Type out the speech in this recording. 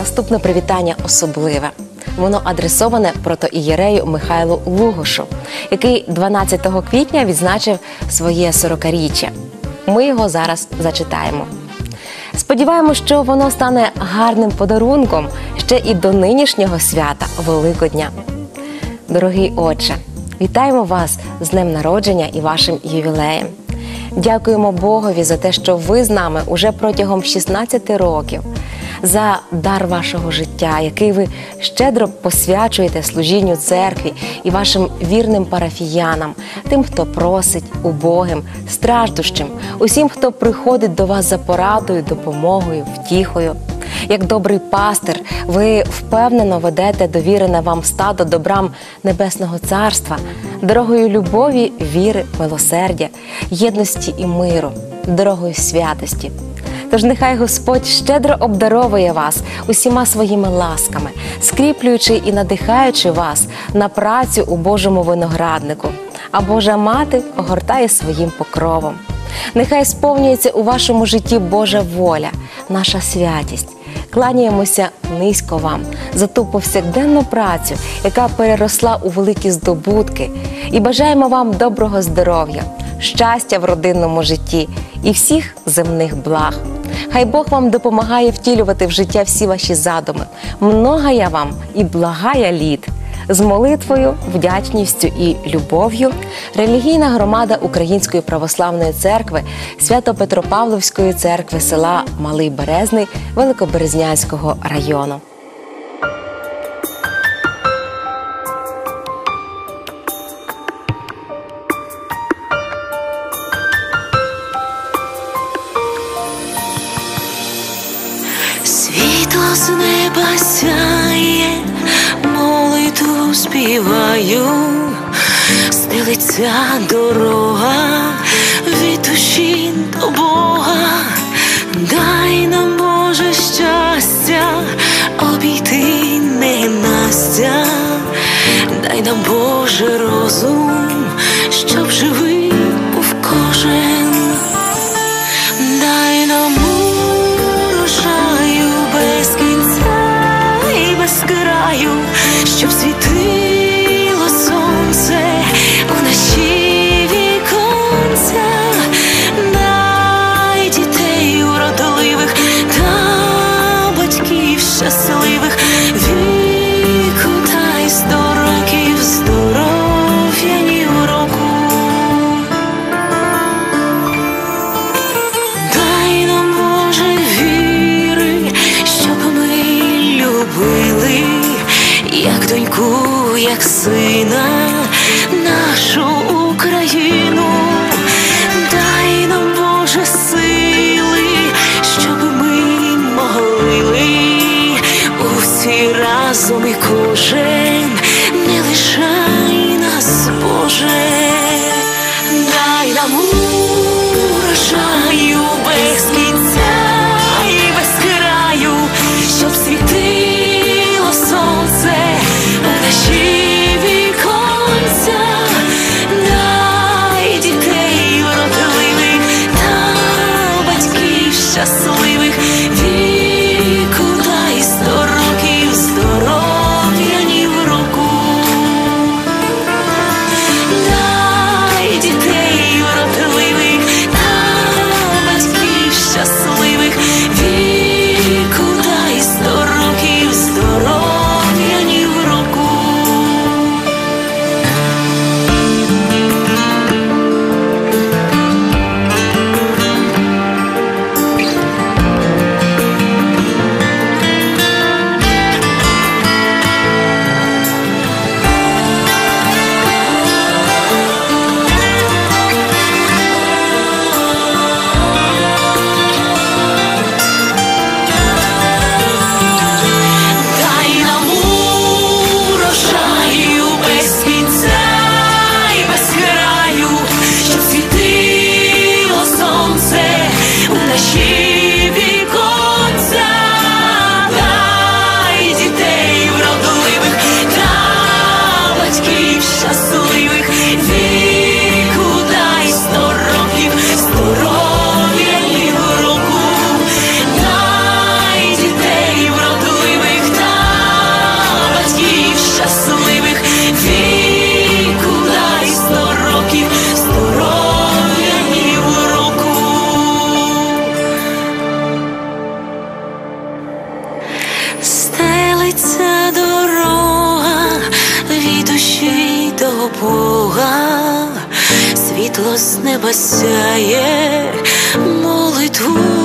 наступне привітання особливе. Воно адресоване протоієрею Михайлу Лугошу, який 12 квітня відзначив своє 40-річчя. Ми його зараз зачитаємо. Сподіваємось, що воно стане гарним подарунком ще і до нинішнього свята Великодня. Дорогий отче, вітаємо вас з днем народження і вашим ювілеєм. Дякуємо Богові за те, що ви з нами уже протягом 16 років, за дар вашого життя, який ви щедро посвячуєте служінню церкві і вашим вірним парафіянам, тим, хто просить убогим, страждущим, усім, хто приходить до вас за порадою, допомогою, втіхою. Як добрий пастир, ви впевнено ведете довірене вам стадо добрам Небесного Царства, дорогою любові, віри, милосердя, єдності і миру, дорогою святості. Тож нехай Господь щедро обдаровує вас усіма своїми ласками, скріплюючи і надихаючи вас на працю у Божому винограднику, а Божа мати огортає своїм покровом. Нехай сповнюється у вашому житті Божа воля, наша святість. Кланяємося низько вам за ту повсякденну працю, яка переросла у великі здобутки, і бажаємо вам доброго здоров'я, щастя в родинному житті і всіх земних благ. Хай Бог вам допомагає втілювати в життя всі ваші задуми. Многая вам і благая літ. З молитвою, вдячністю і любов'ю релігійна громада Української православної церкви Свято-Петропавловської церкви села Малий Березний Великоберезнянського району. З неба сяє, молитву співаю, стелиться дорога від душі до Бога, дай нам Боже щастя, обійти ненастя, дай нам Боже розум, щоб живий був кожен. Краю, щоб світило сонце у наші віконця, дай дітей уродливих та батьків щасливих як сина, just Бога, світло з неба сяє молитву.